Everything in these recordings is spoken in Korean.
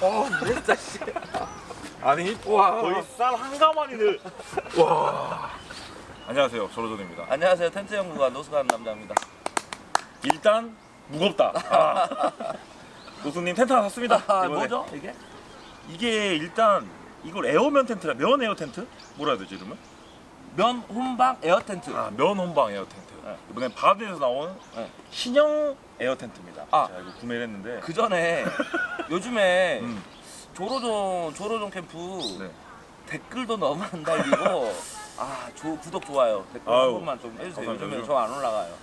어, 진짜 씨. 아니 와. 거의 쌀 한 가마니를 와 안녕하세요 조로존입니다 안녕하세요. 텐트 연구가 노숙하는 남자입니다. 일단 무겁다 아. 노수님 텐트 하나 샀습니다 아, 이번에. 뭐죠 이게? 이게 일단 이걸 에어면 텐트라 면 에어 텐트? 뭐라 해야 되지 이름은? 면 혼방 에어 텐트. 아, 면 혼방 에어 텐트 네. 이번엔 바드에서 나온 네. 신형 에어 텐트입니다 아. 제가 이거 구매를 했는데 그 전에 요즘에 음, 조로존 조로존 캠프 네. 댓글도 너무 안 달리고 아 조, 구독 좋아요 댓글 아유, 한 번만 좀 해주세요. 감사합니다. 요즘에 요즘- 저안 올라가요.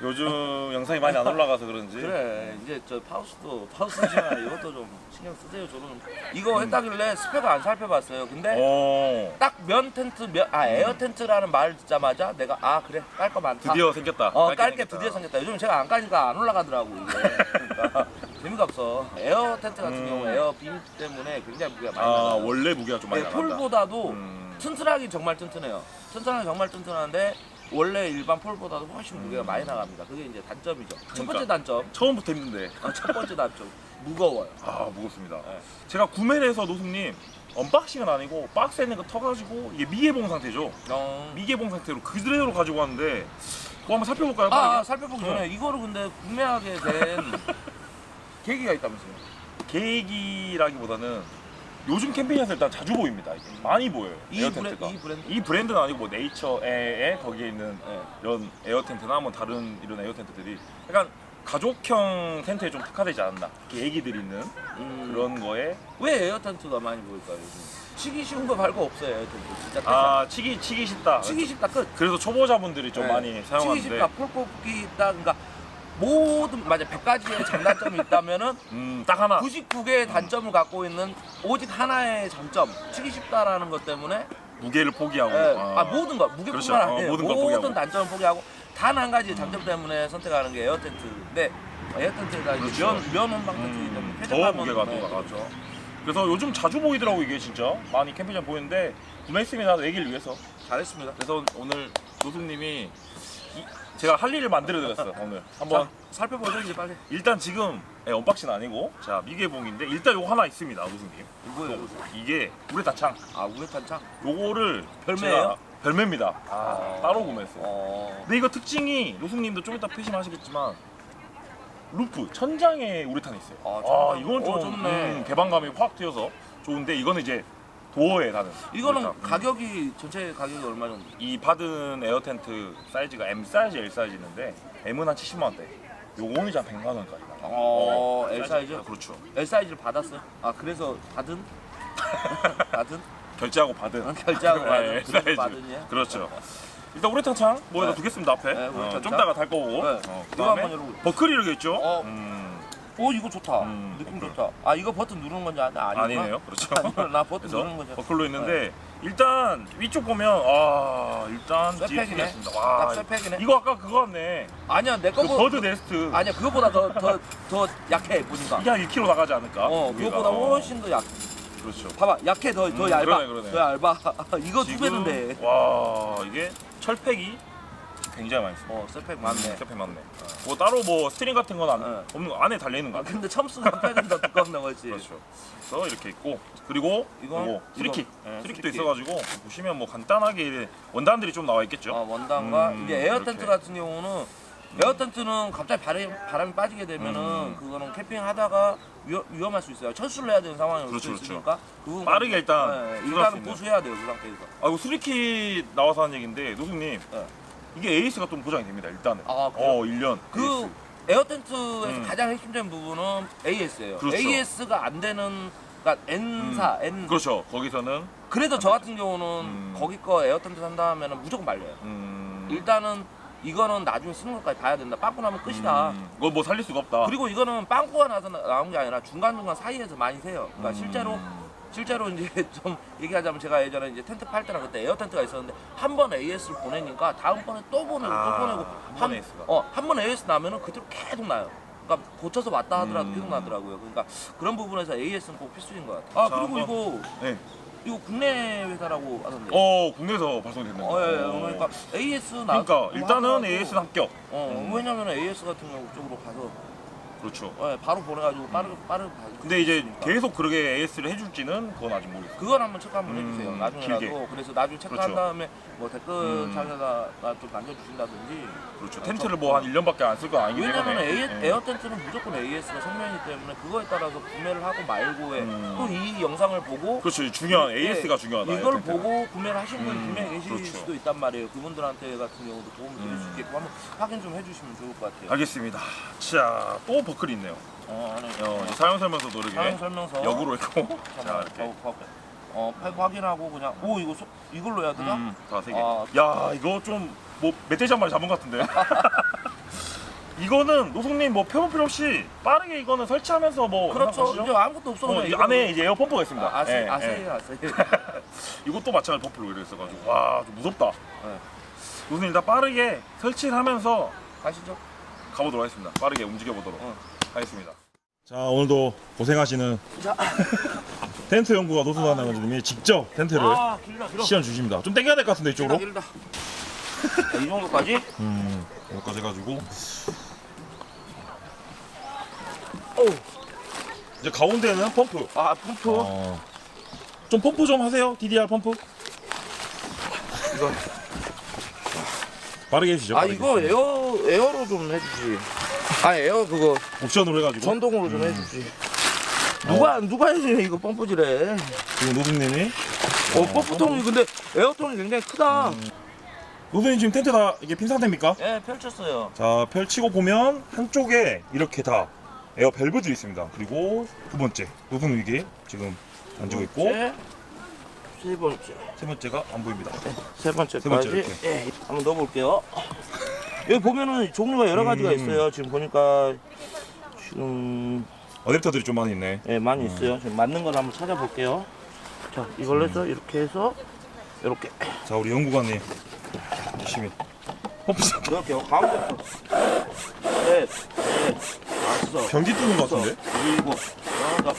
요즘 영상이 많이 안 올라가서 그런지 그래 이제 저 파우스도 파우스지만 이것도 좀 신경 쓰세요. 조로존 이거 했다길래 스펙을 안 살펴봤어요. 근데 어 딱 면 텐트 면, 아 에어 텐트라는 말을 듣자마자 내가 아 그래 깔 거 많다. 드디어 생겼다 어 깔 게 생겼다. 드디어 생겼다. 요즘 제가 안 까니까 안 올라가더라고 이게. 그러니까 재미가 없어. 에어 텐트 같은 음. 경우 에어 빔 때문에 굉장히 무게가 많이 아 나가요. 원래 무게가 좀 많이 네, 나간다 폴보다도 음. 튼튼하긴 정말 튼튼해요. 튼튼하긴 정말 튼튼한데 원래 일반 폴보다도 훨씬 무게가 많이 나갑니다. 그게 이제 단점이죠. 첫 번째 음. 그러니까. 단점, 처음부터 힘든데 어, 첫 번째 단점 무거워요. 아 무겁습니다. 네. 제가 구매를 해서 노숙님 언박싱은 아니고 박스에 있는 거 터가지고 이게 미개봉 상태죠. 어... 미개봉 상태로 그대로 가지고 왔는데 그거 한번 살펴볼까요? 아, 아? 살펴보기 네. 전에 이거를 근데 구매하게 된 계기가 있다면서요? 계기라기보다는 요즘 캠페인에서 일단 자주 보입니다. 이게. 많이 보여요. 이 에어 브레- 텐트가. 이 브랜드? 이 브랜드 는 아니고 뭐 네이처에 거기에 있는 네. 이런 에어 텐트나 뭐 다른 이런 에어 텐트들이 약간 가족형 텐트에 좀 특화되지 않았나. 이렇게 애기들이 있는 음, 그런 거에 왜 에어 텐트가 많이 보일까요? 요즘? 치기 쉬운 거 말고 없어요 에어 텐트. 진짜. 아 치기 치기 쉽다. 치기 쉽다 끝. 그래서 초보자분들이 좀 네. 많이 치기 사용하는데 쉽다 폴 뽑기 있다 그러니까 모든 맞아 100가지의 장단점이 있다면은 음, 딱 하나. 99개의 단점을 갖고 있는 오직 하나의 장점 치기 쉽다라는 것 때문에 무게를 포기하고. 예, 아, 아 모든 거 무게뿐만 그렇죠. 어, 아니에요 모든 걸 모든, 포기하고. 단점을 포기하고 단 한 가지 장점 때문에 선택하는 게 에어 텐트인데 에어 텐트가 이제 그렇죠. 면, 면 혼방 텐트이기 때문에 음, 더 폐적함은- 무게가 또 네, 나가죠. 그래서 요즘 자주 보이더라고 이게 진짜 많이 캠핑장 보이는데 구매했습니다 애기를 위해서. 잘했습니다 그래서 오늘 노숙님이 이- 제가 할 일을 만들어 드렸어요 오늘 한번 자, 살펴보죠 이제 빨리 일단 지금 예, 언박싱 아니고 자 미개봉인데 일단 요거 하나 있습니다 노숙님 이거예요 이게 우레탄창 아 우레탄창 요거를 별매예요? 제가- 별매입니다 아, 어. 따로 구매했어요 어 근데 이거 특징이 노숙님도 좀 이따 표심하시겠지만 루프 천장에 우레탄이 있어요. 아, 아, 천장. 이건 좀 어, 좋네. 음, 개방감이 확 튀어서 좋은데 이거는 이제 도어에 다는. 이거는. 음. 가격이 전체 가격이 얼마 정도? 이 받은 에어 텐트 사이즈가 M 사이즈, L 사이즈 있는데 M은 한 70만 원대. 요거는 이제 한 100만 원까지. 나. 어, L 사이즈? 그렇죠. L 사이즈를 받았어요? 아 그래서 받은? 받은? 결제하고 받은. 어, 결제하고 네, 받은? 그래서 사이즈. 받은이야? 그렇죠. 일단 우레탄 창 뭐에다 네. 두겠습니다 앞에. 네, 어, 우레탄 좀 창. 이따가 달 거고. 네. 어, 이거 그다음에 한번. 버클이 이렇게 있죠. 어. 음, 오 이거 좋다 음, 느낌 버클. 좋다 아 이거 버튼 누르는 건지 아니, 아니구나 아니네요. 그렇죠. 아니구나. 나 버튼 그래서 누르는 거죠 버클로 있는데 일단 위쪽 보면 아 일단 쇠팩이네. 뒤에 와딱 쇠팩이네 이거 아까 그거 같네 아니야 내 그 거보다 버드 네스트 아니야 그거보다 더 더 더 약해 보니까 이게 한 1kg 나가지 않을까? 어 무게가. 그거보다 어, 훨씬 더 약. 그렇죠 봐봐 약해 더더 음, 얇아 그러네, 그러네. 더 얇아 이거 두 지금, 배는데 와 이게 철팩이 굉장히 많이 있어요 어 쇠팩 맞네 쇠팩 맞네 뭐 따로 뭐 스트링 같은 건 안, 네. 없는 거 안에 달려 있는 거 아, 같아요 근데 첨스는 팩은 더 두껍나 거지 그렇죠 그래서 이렇게 있고 그리고 이건? 이거 수리킷 이거. 네, 수리킷도 수리킷. 있어가지고 보시면 뭐 간단하게 원단들이 좀 나와 있겠죠 어, 원단과 음, 이제 에어 이렇게. 텐트 같은 경우는 에어 텐트는 갑자기 바람이, 바람이 빠지게 되면은 음. 그거는 캠핑하다가 위험, 위험 할 수 있어요. 철수를 해야 되는 상황이 올수 그렇죠, 그렇죠. 있으니까 그 부분 빠르게 일단 네, 조절할 수 일단은 있는. 보수해야 돼요 그 상태에서. 아 이거 수리킷 나와서 하는 얘기인데 노숙님 네. 이게 에이스가 좀 보장이 됩니다 일단은 아, 그래요? 어 1년 그 에어 텐트에서 음. 가장 핵심적인 부분은 AS예요. 그렇죠. AS가 안 되는 그러니까 N사 N 그렇죠 거기서는 그래도 저 같은 경우는 음. 거기 거 에어 텐트 산다 하면은 무조건 말려요. 음, 일단은 이거는 나중에 쓰는 것까지 봐야 된다. 빵꾸 나면 끝이다. 음, 이거 뭐 살릴 수가 없다 그리고 이거는 빵꾸가 나서 나- 나온 게 아니라 중간중간 사이에서 많이 새요. 그러니까 음. 실제로 실제로 이제 좀 얘기하자면 제가 예전에 이제 텐트 팔 때랑 그때 에어 텐트가 있었는데 한 번 AS를 보내니까 다음번에 또 보내고 아, 또 보내고 한번 AS 가. 어 한 번 AS 나면은 그대로 계속 나요. 그러니까 고쳐서 왔다 하더라도 음. 계속 나더라고요. 그러니까 그런 부분에서 AS는 꼭 필수인 것 같아요. 아 자, 그리고. 이거 네. 이거 국내 회사라고 하던데. 어 국내에서 발송됐는데 어, 예, 예. 그러니까 AS 나 그러니까 일단은 AS는 합격 어 음. 왜냐면 AS 같은 경우 쪽으로 가서 그렇죠. 예, 바로 보내가지고 빠르게 빠르게 가- 근데 이제 계속 그렇게 AS를 해줄지는 그건 아직 모르겠어요. 그건 한번 체크 한번 음, 해주세요. 나중에라도 길게. 그래서 나중에 체크한 그렇죠. 다음에 뭐 댓글 음. 창에다가 좀 남겨주신다든지. 그렇죠. 텐트를 뭐 한 1년밖에 안 쓸 건 아니기 왜냐면 때문에. A, 예. 에어 텐트는 무조건 AS가 성명이기 때문에 그거에 따라서 구매를 하고 말고에 음. 또 이 영상을 보고 그렇죠. 중요한 AS가 예, 중요하다. 이걸 에어텐트는. 보고 구매를 하신 분 음, 분명히 계실 그렇죠. 수도 있단 말이에요. 그분들한테 같은 경우도 도움을 드릴 수 음. 있게끔 한번 확인 좀 해주시면 좋을 것 같아요. 알겠습니다. 자, 또 버클이 있네요. 어, 안에 어, 이제 사용 설명서도 이렇게 사용 설명서 역으로 있고. 자, 이렇게. 어, 파이프 확인하고 그냥 오 이거 소, 이걸로 해야 되나? 음, 다세 개. 아. 야, 이거 좀뭐 멧돼지 한 마리 잡은 것 같은데. 이거는 노숙님 뭐 표본 필요 없이 빠르게 이거는 설치하면서 뭐 그렇죠. 이제 아무것도 없어 어, 그냥 이 이걸로. 안에 이제 에어 펌프가 있습니다. 아, 아세 예, 아세 예. 아세. 이것도 마찬가지 버플로 이래 있어가지고 와, 좀 무섭다. 네. 노숙님 일단 빠르게 설치를 하면서 가시죠. 가보도록 하겠습니다. 빠르게 움직여 보도록 어. 하겠습니다. 자 오늘도 고생하시는 자, 텐트 연구가 노수다 나가님이 직접 텐트를 아 길다 길어. 시연 주십니다. 좀 당겨야 될 것 같은데 길다 이쪽으로. 길다. 자, 이 정도까지. 음 여기까지 해가지고 오. 이제 가운데는 펌프. 아 펌프. 어, 좀 펌프 좀 하세요. DDR 펌프. 이거. 빠르게 해주시죠. 아 빠르게. 이거 에어 에어로 좀 해주지. 아 에어 그거 옵션으로 해가지고 전동으로 좀 해주지. 누가 누가 해주냐 이거 펌프질해. 지금 노숙님이 어 펌프통이 근데 에어통이 굉장히 크다. 노숙님 지금 텐트 다 이게 핀 상태입니까? 예 펼쳤어요. 자 펼치고 보면 한쪽에 이렇게 다 에어 밸브들이 있습니다. 그리고 두 번째 노숙님 이게 지금 앉고 있고 세, 세 번째. 세 번째가 안 보입니다. 세 번째까지 세 번째 이렇게. 예, 한번 넣어볼게요. 여기 보면은 종류가 여러 가지가 음. 있어요. 지금 보니까 지금 어댑터들이 좀 많이 있네. 예, 많이 있어요. 지금 맞는 걸 한번 찾아볼게요. 자, 이걸 해서 이렇게 해서 이렇게 자 우리 연구관님 열심히 펌프 좀 넣을게요. 가운데부터 넷, 넷, 다섯, 변기 뚫는 것 같은데? 일곱, 여덟.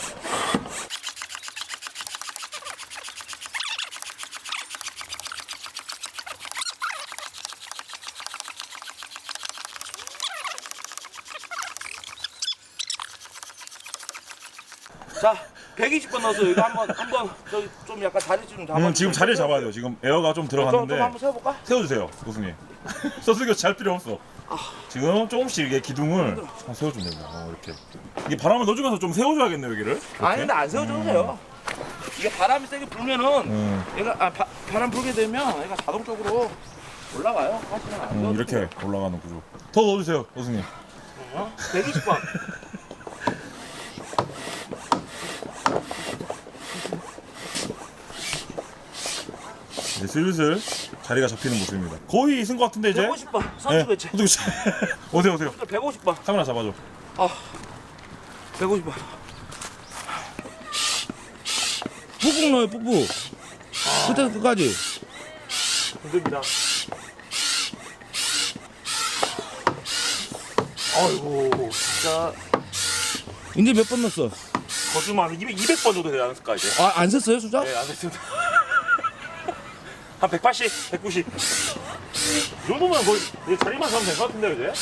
자, 120번 넣어서 여기 한번 한번 저기 좀 약간 자리 좀 잡아. 음, 지금 자리를 잡아야 돼요. 지금 에어가 좀 좀, 좀 들어갔는데 한번 세워볼까? 세워주세요, 교수님. 서스교 잘 필요 없어. 지금 조금씩 이게 기둥을 한 세워주면 됩니다. 어, 이렇게. 이게 바람을 넣어주면서 좀 세워줘야겠네요, 여기를. 이렇게. 아니 근데 안 세워줘도 돼요. 이게 바람이 세게 불면은 음, 얘가 아, 바, 바람 불게 되면 얘가 자동적으로 올라가요. 사실은 안 음, 이렇게 올라가는 구조. 더 넣어주세요, 교수님. 돼요. 120번. 이제 슬슬 자리가 잡히는 모습입니다. 거의 쓴것 같은데 이제. 150번. 선수 배치. 선수 배치. 오세요, 오세요. 150번. 카메라 잡아줘. 아. 150번. 꾹꾹 넣어요, 꾹꾹. 끝에서 끝까지. 힘듭니다. 아이고, 진짜. 이제 몇 번 넣었어? 거짓말 200, 200번 정도 되지 않았을까 이제? 아, 안 셌어요, 수작? 네, 안 됐습니다. 한 180, 190. 이 정도면 거의 내 자리만 잡으면 될 것 같은데 이제?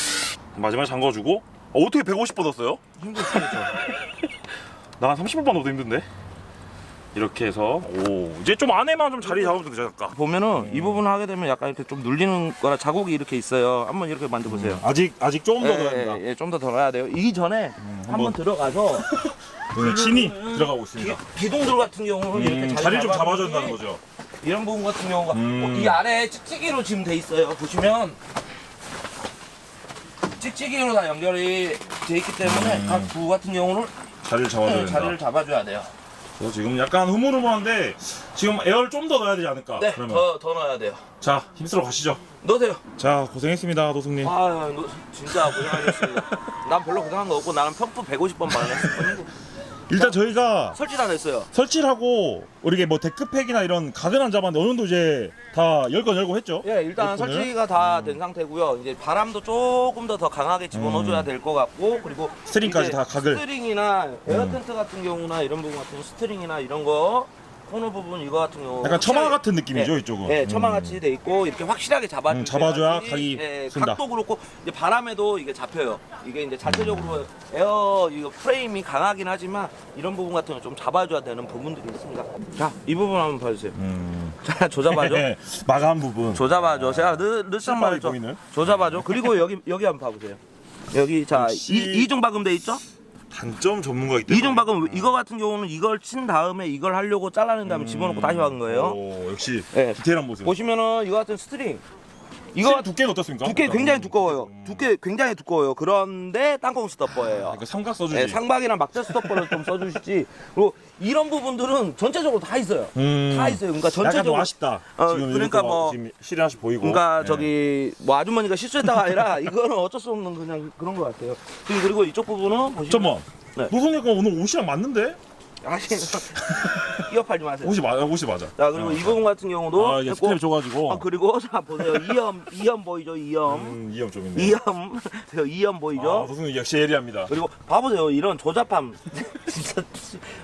마지막에 잠궈주고 어, 어떻게 150번 넣었어요? 힘들었죠. 나한 30번 넣어도 힘든데? 이렇게 해서 오 이제 좀 안에만 좀 자리 잡으면 되지 않을까? 보면은 이 부분 하게 되면 약간 이렇게 좀 눌리는 거라 자국이 이렇게 있어요. 한번 이렇게 만져 보세요. 아직, 아직 조금 더 예, 넣어야 된다. 예, 예, 좀더더 넣어야 돼요. 이 전에 한번 한번. 들어가서 오늘 침이 들어가고 기, 있습니다. 기둥들 같은 경우는 이렇게 음, 자리 자리를 좀. 잡아줘야 된다는 거죠. 이런 부분 같은 경우가 음. 어, 이 아래에 찍찍이로 지금 돼 있어요. 보시면 찍찍이로 다 연결이 돼 있기 때문에 각 부 같은 경우는 자리를 잡아줘야 네, 된다. 자리를 잡아줘야 돼요. 그래서 지금 약간 흐물흐물한데 지금 에어를 좀 더 넣어야 되지 않을까? 네, 그러면 더, 더 넣어야 돼요. 자 힘쓰러 가시죠. 넣으세요. 자 고생했습니다 도숙님. 아, 너, 진짜 고생하셨습니다. 난 별로 고생한 거 없고 나는 펌프 150번 받았을 일단 저희가 설치 다 됐어요. 설치를 하고 우리 뭐 데크팩이나 이런 안 잡았는데 어느 정도 이제 다 열건 열고 했죠. 예, 일단 에어컨을? 설치가 다 된 상태고요. 이제 바람도 조금 더 더 강하게 집어넣어줘야 될 것 같고 그리고 음. 스트링까지 이제 다 각을. 음. 스트링이나 에어 텐트 같은 경우나 이런 부분 같은 스트링이나 이런 거 코너 부분 이거 같은 경우 약간 처마 확실하게- 같은 느낌이죠 네. 이쪽은. 네, 음. 처마 같이 돼 있고 이렇게 확실하게 잡아줘야 음, 잡아줘야 각이 쓴다. 각도 그렇고 이제 바람에도 이게 잡혀요. 이게 이제 자체적으로 에어 이거 프레임이 강하긴 하지만 이런 부분 같은 거 좀 잡아줘야 되는 부분들이 있습니다. 자, 이 부분 한번 봐주세요. 음. 자, 조잡아줘. 마감 부분. 조잡아줘. 제가 신발이 말했죠. 보이는? 조잡아줘. 그리고 여기 여기 한번 봐보세요. 여기 자 역시- 이, 이중 박음돼 있죠? 단점 전문가이기 때문에. 이중 박음 이거 같은 경우는 이걸 친 다음에 이걸 하려고 잘라낸 다음에 집어넣고 다시 박은 거예요. 오, 역시 네. 디테일한 모습. 보시면은 이거 같은 스트링 이거 두께는 어떻습니까? 두께 굉장히 두꺼워요. 음. 두께 굉장히 두꺼워요. 그런데 땅콩 스토퍼예요. 이거 삼각 써주지. 네, 상박이나 막대 스토퍼를 좀 써주시지. 그리고 이런 부분들은 전체적으로 다 있어요. 음. 다 있어요. 그러니까 약간 좀 전체적으로. 아쉽다. 어, 지금 그러니까 이렇게 뭐- 지금 하나씩 보이고. 그러니까 네. 저기 뭐 아주머니가 실수했다가 아니라 이거는 어쩔 수 없는 그냥 그런 것 같아요. 지금 그리고 이쪽 부분은 보시면 잠깐만. 네. 노선이 형 오늘 옷이랑 맞는데? 아니 끼어팔지 마세요. 옷이 맞아. 옷이 맞아. 자 그리고 어. 이 부분 같은 경우도 아, 이게 했고, 스텝 줘가지고. 아 그리고 자 보세요 이염 이염 보이죠 이염 음, 이형 좀 있네. 이염 이염 보이죠? 아, 노선이 역시 예리합니다. 그리고 봐보세요 이런 조잡함 진짜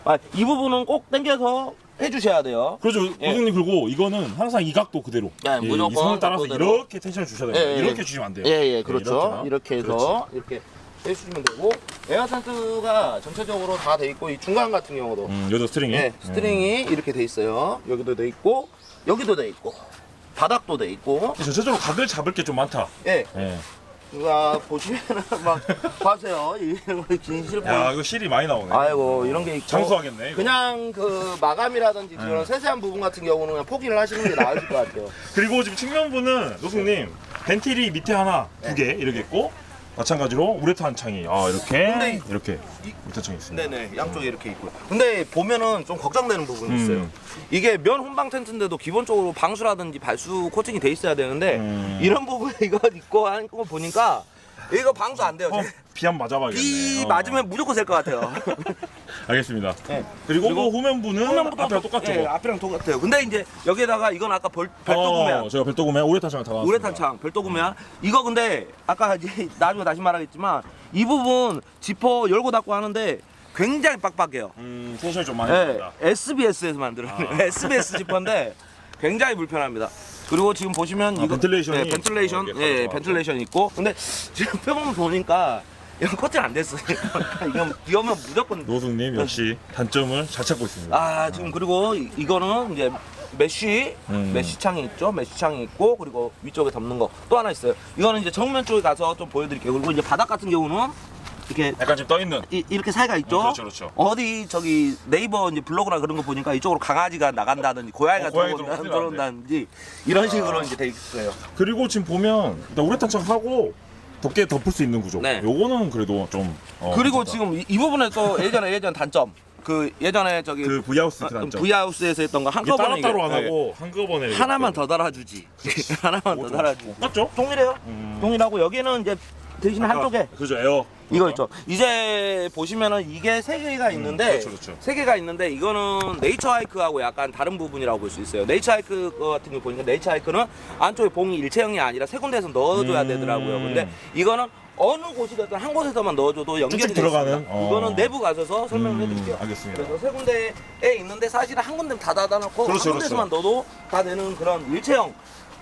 아, 이 부분은 꼭 당겨서 해주셔야 돼요. 그렇죠. 예. 노선님 그리고 이거는 항상 이 각도 그대로. 네, 예, 무조건 이 선을 따라서 각도대로. 이렇게 텐션을 주셔야 됩니다. 예, 예. 이렇게 주시면 안 돼요. 예예 네, 그렇죠. 이렇게나. 이렇게 해서 이렇게 해주시면 되고 에어 텐트가 전체적으로 다 돼 있고 이 중간 같은 경우도 음, 여기도 스트링이. 예, 스트링이 이렇게 돼 있어요. 여기도 돼 있고 여기도 돼 있고 바닥도 돼 있고 예. 전체적으로 각을 잡을 게 좀 많다. 예, 예. 가 보시면은 막 봐세요 이런 긴 실버 야, 이거 실이 많이 나오네. 아이고 이런 게 있고 장수하겠네. 이거. 그냥 그 마감이라든지 그런 네. 세세한 부분 같은 경우는 그냥 포기를 하시는 게 나으실 것 같아요. 그리고 지금 측면부는 노숙님 벤틸이 밑에 하나 두 개 이렇게 있고 마찬가지로 우레탄 창이 아 이렇게 근데 이렇게 이- 우레탄 창이 있습니다. 네네 양쪽에 이렇게 있고요. 근데 보면은 좀 걱정되는 부분이 음. 있어요. 이게 면 혼방 텐트인데도 기본적으로 방수라든지 발수 코팅이 돼 있어야 되는데 음. 이런 부분에 이거 있고 하는 거 보니까 이거 방수 안 돼요. 어, 비 한 번 맞아봐야겠네. 비 어. 맞으면 무조건 셀 것 같아요. 알겠습니다. 네. 그리고, 그리고 그 후면부는 후면부터 앞이랑 똑같죠. 예, 앞이랑 똑같아요. 근데 이제 여기에다가 이건 아까 벌, 별도 구매한 어, 제가 별도 구매 우레탄 창을 다 나왔습니다. 우레탄 창 별도 구매한 이거 근데 아까 이제 나중에 다시 말하겠지만 이 부분 지퍼 열고 닫고 하는데 굉장히 빡빡해요. 음, 텐션이 좀 많이 네, 납니다. SBS에서 만들어요. 아. SBS 지퍼인데 굉장히 불편합니다. 그리고 지금 보시면 아, 벤틸레이션이 네, 벤틸레이션, 어, 이게 예, 가득 벤틸레이션 있고 근데 지금 펴보면 보니까 이건 커팅 안 됐어요. 이건 비 오면 무조건 노숙님 역시 단점을 잘 찾고 있습니다. 아 지금 그리고 이- 이거는 이제 메쉬 음. 메쉬 창이 있죠 메쉬 창이 있고 그리고 위쪽에 덮는 거 또 하나 있어요 이거는 이제 정면 쪽에 가서 좀 보여드릴게요 그리고 이제 바닥 같은 경우는 이렇게 약간 지금 떠 있는. 이, 이렇게 사이가 있죠 어, 그렇죠, 그렇죠. 어디 저기 네이버 이제 블로그나 그런 거 보니까 이쪽으로 강아지가 나간다든지 고양이가 어, 고양이 들어온다든지 이런 식으로 이제 돼 있어요 그리고 지금 보면 일단 우레탄 창 하고 덮개 덮을 수 있는 구조. 네. 요거는 그래도 좀. 어, 그리고 괜찮다. 지금 이, 이 부분에 또 예전에 예전 단점 그 예전에 저기 그 V하우스 그 단점. V하우스에서 했던 거 이게 한꺼번에 따로 따로 안 이게- 하고 한꺼번에 이렇게 하나만 더 달아주지 하나만 더 달아주지 맞죠? 동일해요. 음. 동일하고 여기는 이제 대신 한쪽에 그죠 에어 이거 있죠. 이제 보시면은 이게 세 개가 있는데 그렇죠, 그렇죠. 세 개가 있는데 이거는 네이처 하이크하고 약간 다른 부분이라고 볼 수 있어요. 네이처 하이크 거 같은 거 보니까 네이처 하이크는 안쪽에 봉이 일체형이 아니라 세 군데에서 넣어줘야 음. 되더라고요. 근데 이거는 어느 곳이든 한 곳에서만 넣어줘도 연결이 들어가는? 어. 이거는 내부 가셔서 설명을 음, 해드릴게요. 알겠습니다. 그래서 세 군데에 있는데 사실은 한 군데 다 닫아놓고 그렇죠, 한 군데서만 넣어도 다 되는 그런 일체형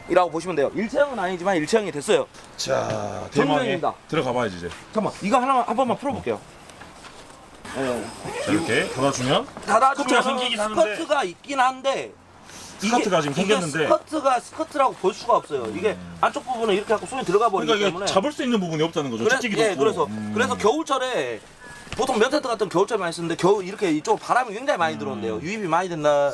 이라고 보시면 돼요. 일체형은 아니지만 일체형이 됐어요. 자 대망의 정면입니다. 들어가 봐야지 이제 잠깐만 이거 하나만 한 번만 풀어볼게요. 예. 자, 이렇게 닫아주면 닫아주면 스커트가 생기긴 하는데. 스커트가 있긴 한데 스커트가 지금 이게 생겼는데. 스커트가 스커트라고 볼 수가 없어요. 이게 안쪽 부분에 이렇게 하고 손이 들어가 버리기 그러니까 이게 때문에 잡을 수 있는 부분이 없다는 거죠 그래, 찍기도 예, 없고 그래서 음. 그래서 겨울철에 보통 면테트 같은 겨울철 많이 쓰는데 겨우 이렇게 이쪽 바람이 굉장히 많이 들어온대요. 유입이 많이 된다.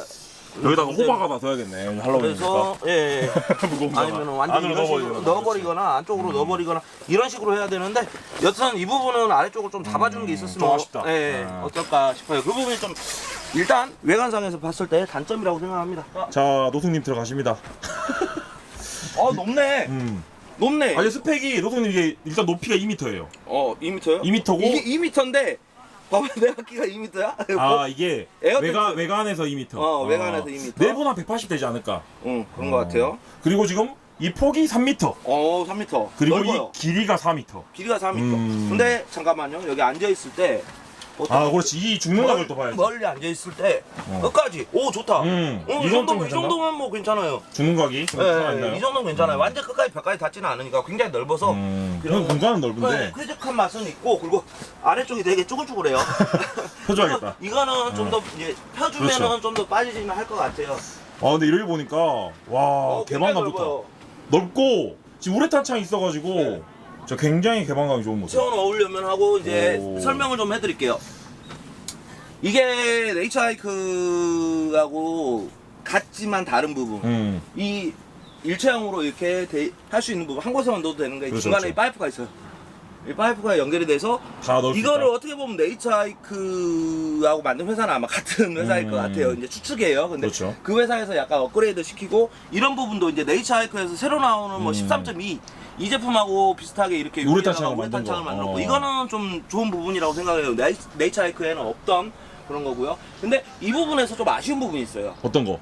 음. 여기다가 호박 하나 둬야겠네 할로윈이니까 그래서 예, 예. 무거운가 아니면 완전 안으로 이런 식으로 넣어버리거나 넣어버리거나 안쪽으로 넣어버리거나 이런 식으로 해야 되는데 여튼 이 부분은 아래쪽을 좀 잡아주는 게 있었으면 좀 아쉽다. 예, 아. 어떨까 싶어요. 그 부분이 좀 일단 외관상에서 봤을 때 단점이라고 생각합니다. 자 노숙님 들어가십니다 어 높네, 음. 높네. 아 이게 스펙이 노숙님 이게 일단 높이가 2m예요 어 2m요? 2m고 이게 2m인데 봐봐 내 바퀴가 2m야? 아 이게 에어 외관 외관에서 2m 어, 외관에서 2m. 내부는 180 되지 않을까 응 그런 것 같아요. 그리고 지금 이 폭이 3m 어 3m. 그리고 넓어요. 이 길이가 4m 길이가 4m. 음. 근데 잠깐만요. 여기 앉아 있을 때 아 그렇지 이 죽는 각을 또 봐야지 멀리 앉아 있을 때 어. 끝까지 오 좋다. 음, 어, 이 이건 정도 좀이 괜찮나? 정도면 뭐 괜찮아요. 죽는 각이 좀 예, 살아있나요? 정도면 괜찮아요. 완전 끝까지 벽까지 닿지는 않으니까 굉장히 넓어서 음, 그냥 공간은 넓은데 네, 쾌적한 맛은 있고 그리고 아래쪽이 되게 쭈글쭈글해요. 펴줘야겠다 이거, 는좀 더 이제 펴주면은 그렇죠. 좀 더 빠지지는 할 것 같아요. 아 근데 이렇게 보니까 와 어, 굉장히 개방감 좋다. 넓고 지금 우레탄 창이 있어가지고 네. 저 굉장히 개방감이 좋은 모습 체온 어울려면 하고 이제 오. 설명을 좀 해드릴게요. 이게 레이차이크하고 같지만 다른 부분. 음. 이 일체형으로 이렇게 할 수 있는 부분 한 곳에만 넣어도 되는 게 그렇죠, 중간에 그렇죠. 이 파이프가 있어요. 이 파이프가 연결이 돼서 다 넣을 수 이거를 있다. 어떻게 보면 네이처 하이크하고 만든 회사는 아마 같은 회사일 음. 것 같아요. 이제 추측이에요. 근데 그렇죠. 그 회사에서 약간 업그레이드 시키고 이런 부분도 이제 네이처 하이크에서 새로 나오는 뭐 음. 13.2 이 제품하고 비슷하게 이렇게 우레탄 창을 우레탄 만든 창을 거. 만들었고 어. 이거는 좀 좋은 부분이라고 생각해요. 네이, 네이처 하이크에는 없던 그런 거고요. 근데 이 부분에서 좀 아쉬운 부분이 있어요. 어떤 거?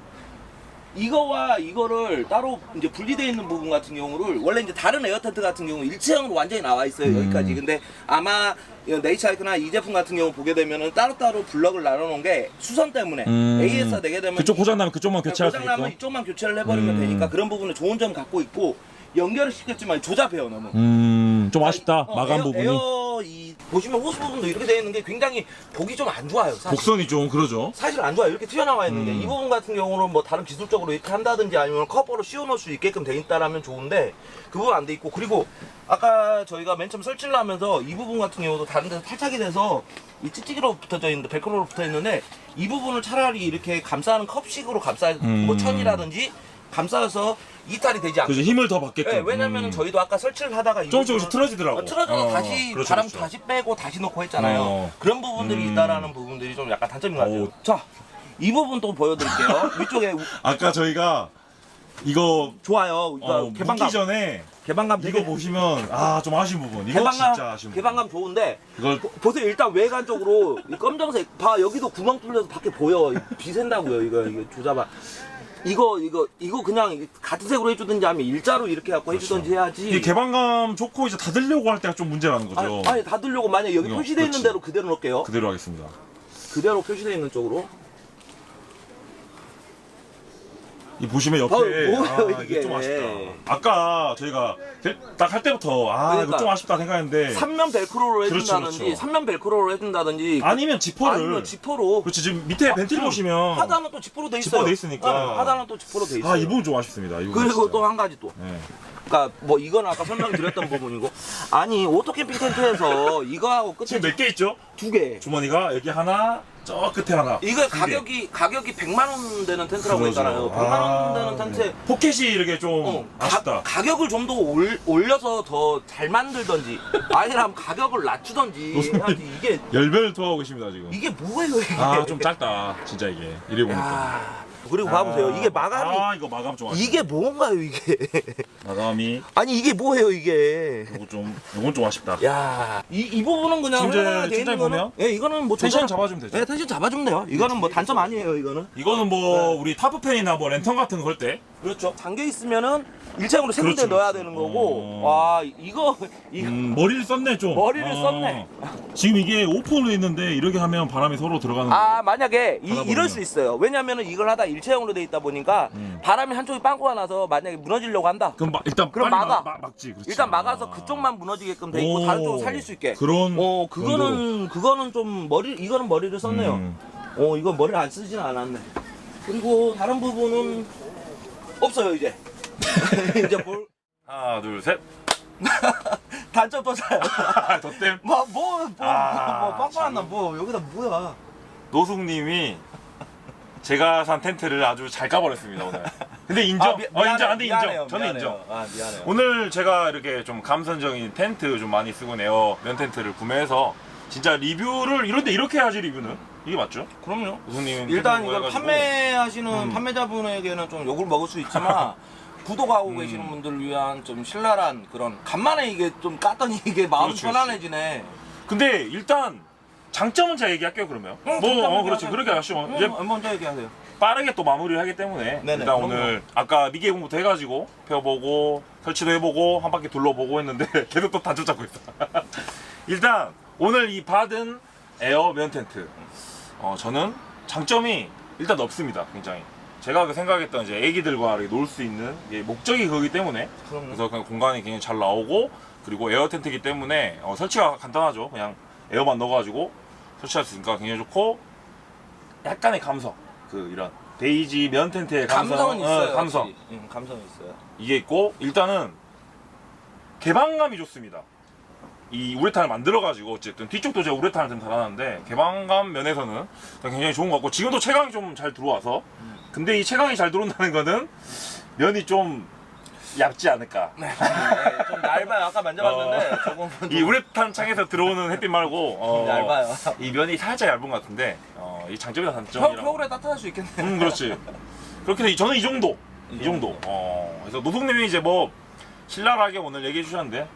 이거와 이거를 따로 이제 분리되어 있는 부분 같은 경우를 원래 이제 다른 에어 텐트 같은 경우 일체형으로 완전히 나와 있어요 음. 여기까지 근데 아마 네이처하이크나 이 제품 같은 경우 보게 되면은 따로따로 블럭을 나눠놓은 게 수선 때문에 음. AS가 되게 되면 그쪽 고장 나면 그쪽만 교체할 수 고장 나면 있고 이쪽만 교체를 해버리면 음. 되니까 그런 부분은 좋은 점 갖고 있고 연결을 시켰지만 조잡해요 너무 음 좀 아쉽다 어, 마감 에어, 부분이 에어 이 보시면 호스 부분도 이렇게 되어 있는 게 굉장히 보기 좀 안 좋아요 사실 곡선이 좀 그러죠 사실 안 좋아요. 이렇게 튀어나와 있는 게. 음. 이 부분 같은 경우는 뭐 다른 기술적으로 이렇게 한다든지 아니면 커버로 씌워놓을 수 있게끔 돼 있다라면 좋은데 그 부분 안 돼 있고 그리고 아까 저희가 맨 처음 설치를 하면서 이 부분 같은 경우도 다른 데서 탈착이 돼서 이 찍찍이로 붙어져 있는데 벨크로로 붙어 있는데 이 부분을 차라리 이렇게 감싸는 컵식으로 감싸 음. 뭐 천이라든지 감싸서 이탈이 되지 않고 그죠 힘을 더 받게끔 네, 왜냐면 은 음. 저희도 아까 설치를 하다가 이 조금씩 틀어지더라고 어, 틀어져서 어, 다시 그렇죠, 바람 그렇죠. 다시 빼고 다시 넣고 했잖아요. 어. 그런 부분들이 음. 있다라는 부분들이 좀 약간 단점인 것 같아요. 오. 자, 이 부분 또 보여드릴게요. 위쪽에 우- 아까 저희가 이거 좋아요. 그러니까 어, 개방감, 묻기 전에 개방감 되게 이거 보시면 아 좀 아쉬운 부분 이거 개방감, 진짜 아쉬운 개방감 좋은데 이걸 보- 보세요. 일단 외관적으로 이 검정색 봐 여기도 구멍 뚫려서 밖에 보여. 비 샌다고요. 이거 이거 조잡아. 이거 이거 이거 그냥 같은 색으로 해주든지 아니면 일자로 이렇게 갖고 해주든지 해야지. 그렇죠. 이게 개방감 좋고 이제 닫으려고 할 때가 좀 문제라는 거죠 아니, 아니 닫으려고 만약 여기 이거, 표시되어 있는 그렇지. 대로 그대로 넣을게요. 그대로 하겠습니다 그대로 표시되어 있는 쪽으로. 이 보시면 옆에 어, 뭐예요, 아, 이게. 좀 아쉽다. 아까 저희가 딱 할 때부터 아 그러니까. 이거 좀 아쉽다 생각했는데 삼면 벨크로로 그렇죠, 해준다든지 그렇죠. 삼면 벨크로로 해준다든지 아니면 지퍼를 아니면 지퍼로 그렇지 지금 밑에 벤틸 보시면 하단은 또 지퍼로 돼 있어요. 지퍼로 돼 있으니까. 네, 하단은 또 지퍼로 돼 있어요. 아이 부분 좀 아쉽습니다. 이 부분 그리고 진짜. 또 한 가지 또. 네. 그러니까 뭐 이건 아까 설명드렸던 부분이고 아니 오토 캠핑 텐트에서 이거하고 끝에 지금 몇 개 있죠? 두 개. 주머니가 여기 하나 저 끝에 하나 이거 두 개. 가격이 가격이 100만 원 되는 텐트라고 그러죠. 했잖아요. 100만 아, 원 되는 텐트에 네. 포켓이 이렇게 좀 어, 아쉽다. 가, 격을 좀 더 올려서 더 잘 만들던지 아니면 가격을 낮추던지 해야지 이게 열변을 토하고 계십니다 지금. 이게 뭐예요 이게? 아 좀 짧다 진짜 이게 이래 보니까. 야, 그리고 봐보세요. 이게 마감이 아 이거 마감 좀 아쉽다. 이게 뭔가요 이게? 마감이 아니 이게 뭐예요 이게? 이거 좀 이건 좀 아쉽다. 야, 이, 이 부분은 그냥 훌륭하게 돼 있는 거는 보면 예, 이거는 뭐 텐션 조절- 잡아주면 되죠. 예, 텐션 잡아주면 돼요. 이거는 뭐 단점 아니에요, 이거는. 이거는 뭐 우리 타프팬이나 뭐 랜턴 같은 거 걸때 그렇죠. 잠겨 있으면은 일체형으로 세 군데 그렇죠, 넣어야 그렇죠. 되는 거고. 어. 와, 이거 이거 음, 머리를 썼네 좀. 머리를 아. 썼네. 지금 이게 오픈으로 있는데 이렇게 하면 바람이 서로 들어가는. 아 만약에 이, 받아보면. 이럴 수 있어요. 왜냐면은 이걸 하다 일체형으로 돼 있다 보니까 음. 바람이 한쪽이 빵꾸가 나서 만약에 무너지려고 한다. 그럼 막 일단 그럼 빨리 막아. 막, 막 지. 그렇지. 일단 막아서 아. 그쪽만 무너지게끔 돼 있고 오. 다른 쪽을 살릴 수 있게. 그런. 어, 그거는 그거는 좀 머리 이거는 머리를 썼네요. 음. 어, 이건 머리를 안 쓰지는 않았네. 그리고 다른 부분은 없어요 이제. 이제 뭘 하나 둘 셋. 단점 또 사요. 덧댐. 뭐, 뭐, 뭐, 아, 뭐, 빵빵한다, 뭐, 여기다 뭐야. 노숙님이 제가 산 텐트를 아주 잘 까버렸습니다 오늘. 근데 인정. 미- 어 인정. 미안해, 안돼 인정. 미안해요, 저는 미안해요. 인정. 아, 미안해요. 오늘 제가 이렇게 좀 감성적인 텐트 좀 많이 쓰고 에어 면 텐트를 구매해서 진짜 리뷰를 이런데 이렇게 해야지 리뷰는 이게 맞죠? 그럼요. 노숙님 일단 이걸. 판매하시는 음. 판매자분에게는 좀 욕을 먹을 수 있지만, 구독하고 음. 계시는 분들을 위한 좀 신랄한 그런, 간만에 이게 좀 깠더니 이게 마음이 그렇지, 편안해지네. 근데 일단 장점은 제가 얘기할게요 그러면. 응, 뭐 어, 그렇지 잠깐만. 그렇게 하시죠. 응, 이제 먼저 얘기하세요. 빠르게 또 마무리를 하기 때문에 네네, 일단. 오늘 아까 미개 공부터 해가지고 펴보고 설치도 해보고 한 바퀴 둘러보고 했는데 계속 또 단추 잡고 있어 일단 오늘 이 받은 에어 면 텐트. 어, 저는 장점이 일단 넓습니다. 굉장히. 제가 그 생각했던 이제 애기들과 이렇게 놀수 있는 이게 목적이 그거기 때문에 그럼요. 그래서 그냥 공간이 굉장히 잘 나오고 그리고 에어 텐트이기 때문에 어, 설치가 간단하죠. 그냥 에어만 넣어가지고 설치할 수 있으니까 굉장히 좋고 약간의 감성 그 이런 베이지 면 텐트의 감성, 감성은 있어요. 어, 감성 확실히. 응, 감성이 있어요. 이게 있고 일단은 개방감이 좋습니다. 이 우레탄을 만들어가지고 어쨌든 뒤쪽도 제가 우레탄을 좀 달아놨는데 개방감 면에서는 굉장히 좋은 것 같고 지금도 채광이 좀 잘 들어와서 근데 이 채광이 잘 들어온다는 거는 면이 좀 얇지 않을까. 네, 좀 얇아요. 아까 만져봤는데 조금 이 우레탄 창에서 들어오는 햇빛 말고 어, 얇아요. 이 면이 살짝 얇은 것 같은데 어, 이 장점이나 겨, 단점이랑 겨울에 따뜻할 수 있겠네. 음 그렇지 그렇게 해서 저는 이 정도 이이 정도 어 그래서 노동님이 이제 뭐 신랄하게 오늘 얘기해 주셨는데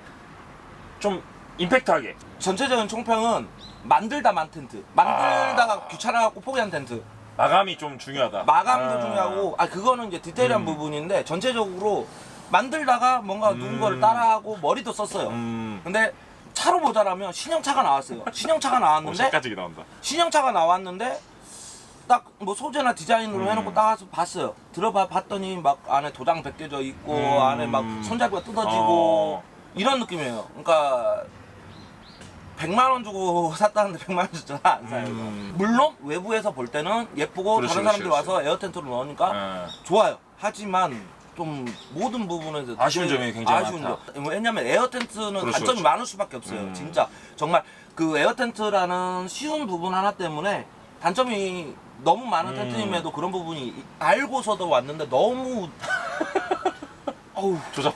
좀 임팩트하게 전체적인 총평은 만들다 만 텐트. 만들다가 아. 귀찮아갖고 포기한 텐트. 마감이 좀 중요하다 마감도 아. 중요하고, 아 그거는 이제 디테일한 음. 부분인데 전체적으로 만들다가 뭔가 음. 누군가를 따라하고 머리도 썼어요. 음 근데 차로 보자라면 신형차가 나왔어요. 신형차가 어, 나왔는데 색까지 나온다 신형차가 나왔는데 딱 뭐 소재나 디자인으로 음. 해놓고 딱 봤어요. 들어봐 봤더니 막 안에 도장 벗겨져 있고 음. 안에 막 손잡이가 뜯어지고 어. 이런 느낌이에요. 그러니까 100만 원 주고 샀다는데 100만 원 주잖아 안 사요. 이거. 음. 물론 외부에서 볼 때는 예쁘고 그렇지, 다른 사람들이 그렇지. 와서 에어텐트로 넣으니까 예. 좋아요. 하지만 좀 모든 부분에서 아쉬운 되게 점이 굉장히 아쉬운 많다. 점. 왜냐면 에어텐트는 그렇죠, 단점이 그렇죠. 많을 수밖에 없어요. 음. 진짜 정말 그 에어텐트라는 쉬운 부분 하나 때문에 단점이 너무 많은 음. 텐트임에도 그런 부분이 이- 알고서도 왔는데 너무 어우 조작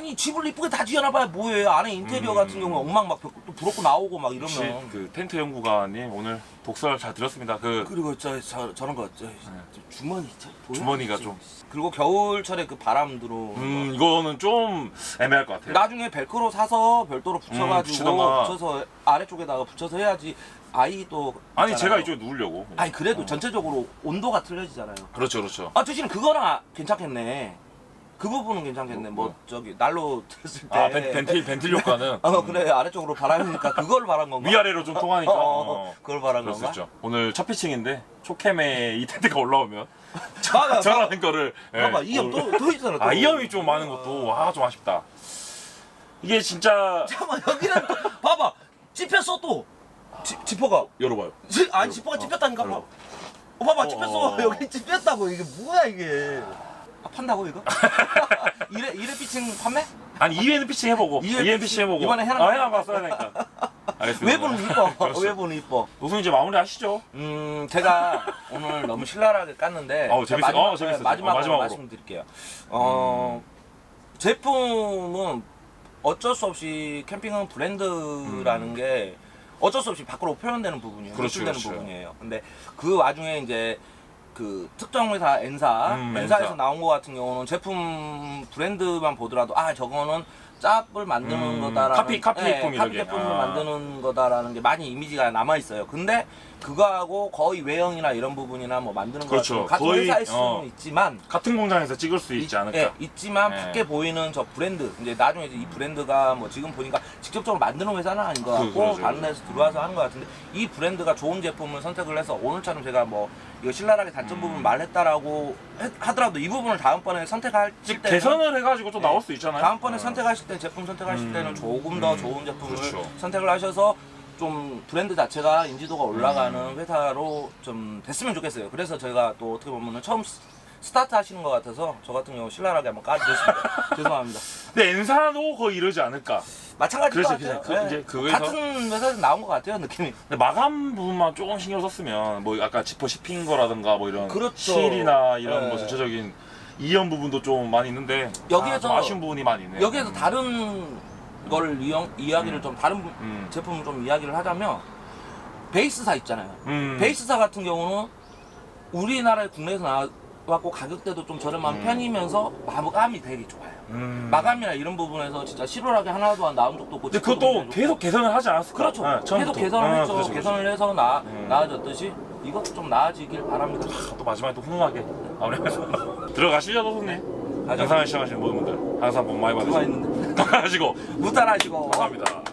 아니 집을 이쁘게 다 지어놔봐야 뭐예요 안에 인테리어 음. 같은 경우에 엉망 막 벽- 또 부럽고 나오고 막 이러면 그 텐트 연구가님 오늘 독설 잘 들었습니다 그 그리고 저, 저 저런 거 저, 저 주머니 저 보여? 주머니가 저- 좀. 그리고 겨울철에 그 바람 거. 음, 이거는 좀 애매할 것 같아요 나중에 벨크로 사서 별도로 음, 붙여가지고 붙이던가. 붙여서 아래쪽에다가 붙여서 해야지 아이도 아니 있잖아요. 제가 이쪽에 누우려고 아니 그래도 어. 전체적으로 온도가 틀려지잖아요 그렇죠 그렇죠 아 대신 그거는 아, 괜찮겠네 그 부분은 괜찮겠네 뭐, 뭐? 저기 난로 들었을 때 아 벤, 벤틸 벤틸 효과는 어 그래 아래쪽으로 바람이니까 그걸 바란 건가? 위아래로 좀 통하니까 어, 어, 어. 그걸 바란 그럴 수 건가? 있죠. 오늘 첫 피칭인데 초캠에 이 텐트가 올라오면 봐봐 저라는 거를 예, 봐봐 이염 오늘- 또, 또 있잖아 또. 아 이염이 좀 많은 것도 아 좀 아쉽다. 이게 진짜 잠깐만 여기는 또 봐봐 찝혔어 또 지, 지퍼가 열어봐요. 지, 아니 지퍼가 찝혔다니까 열어. 봐. 어 봐봐 어, 찝혔어 어. 여기 찝혔다고 이게 뭐야 이게 아, 판다고 이거? 이래 이래 피칭 판매? 아니 2회는 피칭 해보고 이회 2회는 피칭 해보고 이번에 해놔. 아, 써야 되니까. 알겠습니다. 외부는 이뻐 그렇죠. 외부는 이뻐 노승 이제 마무리 하시죠. 음 제가 오늘 너무 신랄하게 깠는데 어우, 재밌어. 마지막, 어, 재밌어. 네, 마지막으로, 어, 마지막으로. 말씀드릴게요 어 제품은 어쩔 수 없이 캠핑은 브랜드라는 게 어쩔 수 없이 밖으로 표현되는 부분이에요 음. 그렇죠, 노출되는 그렇죠. 부분이에요 근데 그 와중에 이제 그 특정 회사 N사 음, N사에서 N사. 나온 거 같은 경우는 제품 브랜드만 보더라도 아 저거는 짭을 만드는 음, 거다라는 카피- 카피품 네, 이렇게. 카피 제품을 아. 만드는 거다라는 게 많이 이미지가 남아 있어요. 근데 그거하고 거의 외형이나 이런 부분이나 뭐 만드는 거 그렇죠. 같은 거의, 회사일 수는 어. 있지만 같은 공장에서 찍을 수 있지 않을까. 예, 있지만 네. 밖에 보이는 저 브랜드 이제 나중에 이제 이 브랜드가 뭐 지금 보니까 직접적으로 만드는 회사는 아닌 것 그, 같고 그러죠, 다른 그러죠. 데서 들어와서 하는 것 같은데 이 브랜드가 좋은 제품을 선택을 해서 오늘처럼 제가 뭐 이거 신랄하게 단점 음. 부분 말했다라고 해- 하더라도 이 부분을 다음번에 선택할 때 개선을 해가지고 좀 네. 나올 수 있잖아요. 다음번에 어. 선택하실 때 제품 선택하실 음. 때는 조금 더 음. 좋은 제품을 그렇죠. 선택을 하셔서 좀 브랜드 자체가 인지도가 올라가는 음. 회사로 좀 됐으면 좋겠어요. 그래서 저희가 또 어떻게 보면 처음 스- 스타트 하시는 것 같아서 저 같은 경우 신랄하게 한번 까드렸습니다. 죄송합니다. 근데 엔사도 거의 이러지 않을까. 마찬가지일 것 그렇지, 같아요. 그렇지. 그- 네. 이제 그거에서- 같은 회사에서 나온 것 같아요 느낌이. 근데 마감 부분만 조금 신경 썼으면 뭐 아까 지퍼 씹힌 거라든가 뭐 이런 그렇죠. 실이나 이런 네. 뭐 전체적인 이연 부분도 좀 많이 있는데 여기에서- 아, 좀 아쉬운 부분이 많이 있네요. 여기에서 다른 걸 이용, 이야기를 좀 다른 음. 제품을 좀 이야기를 하자면 베이스사 있잖아요. 음. 베이스사 같은 경우는 우리나라에 국내에서 나 왔고 가격대도 좀 저렴한 음. 편이면서 마감이 되게 좋아요. 음. 마감이나 이런 부분에서 진짜 실오하게 하나도 안 나온 적도 없고 근데 그것도 계속 개선을 하지 않았을까? 그렇죠. 네, 계속 처음부터. 개선을 아, 했죠. 그렇죠, 개선을 해서 나, 음. 나아졌듯이 이것도 좀 나아지길 바랍니다. 그렇죠. 또 마지막에 또 훈훈하게 마무리하면서 들어가시죠, 도선님. 영상을 시청하시는 모든 분들 항상 복 많이 누가 받으시고 있는데 무탈하시고 감사합니다.